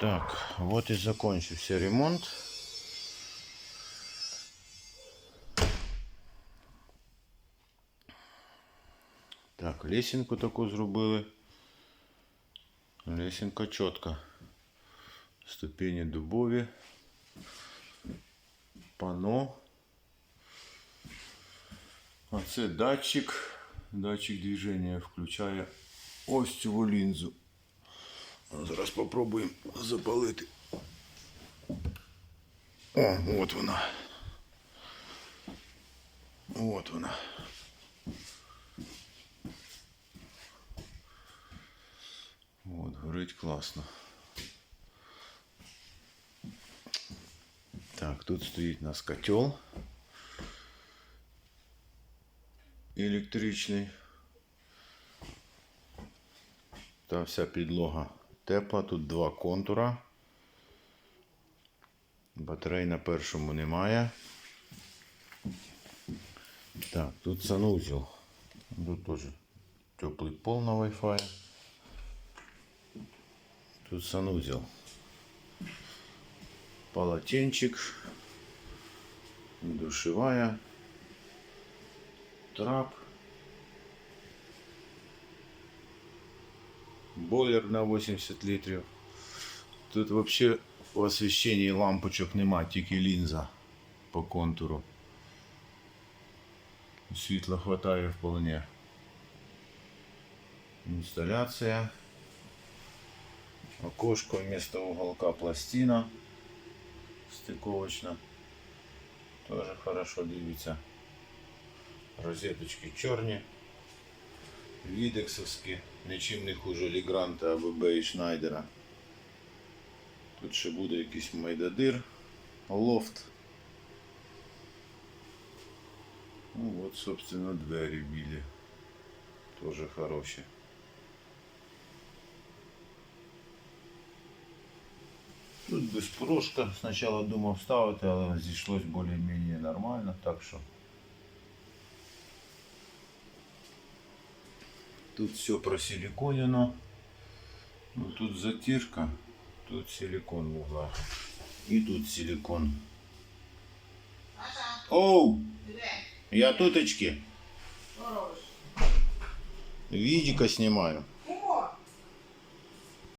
Так, вот и закончился ремонт. Так, лесенку таку зробили. Лесенка чітка. Ступені дубові. Пано. А це датчик. Датчик движения включає ось цю лінзу. Зараз попробуємо запалити. О, от вона. От вона. От, горить класно. Так, тут стоїть у нас котел електричний. Та вся підлога тепла. Тут два контура. Батарей на першому немає. Так, тут санузел. Тут теж теплий пол на Wi-Fi. Тут санузел. Полотенчик. Душевая. Трап. Бойлер на 80 літрів. Тут вообще в освіщенні лампочок нема, тільки лінза по контуру. Світла хватає вполне. Інсталяція. Окошко вместо уголка пластина стыковочна. Тоже хорошо дивиться. Розеточки чорні. Відексовські. Нічим не хуже Лігранта АББ і Шнайдера. Тут ще буде якийсь майдадир. Лофт. Ну от, собственно, двері білі. Тоже хороші. Тут без порошка. Спочатку думав ставити, але зійшлось більш-менш нормально, так що. Тут все просиликонено. Ну, тут затирка, тут силикон в углах. И тут силикон. Оу! Я туточки. Видика снимаю.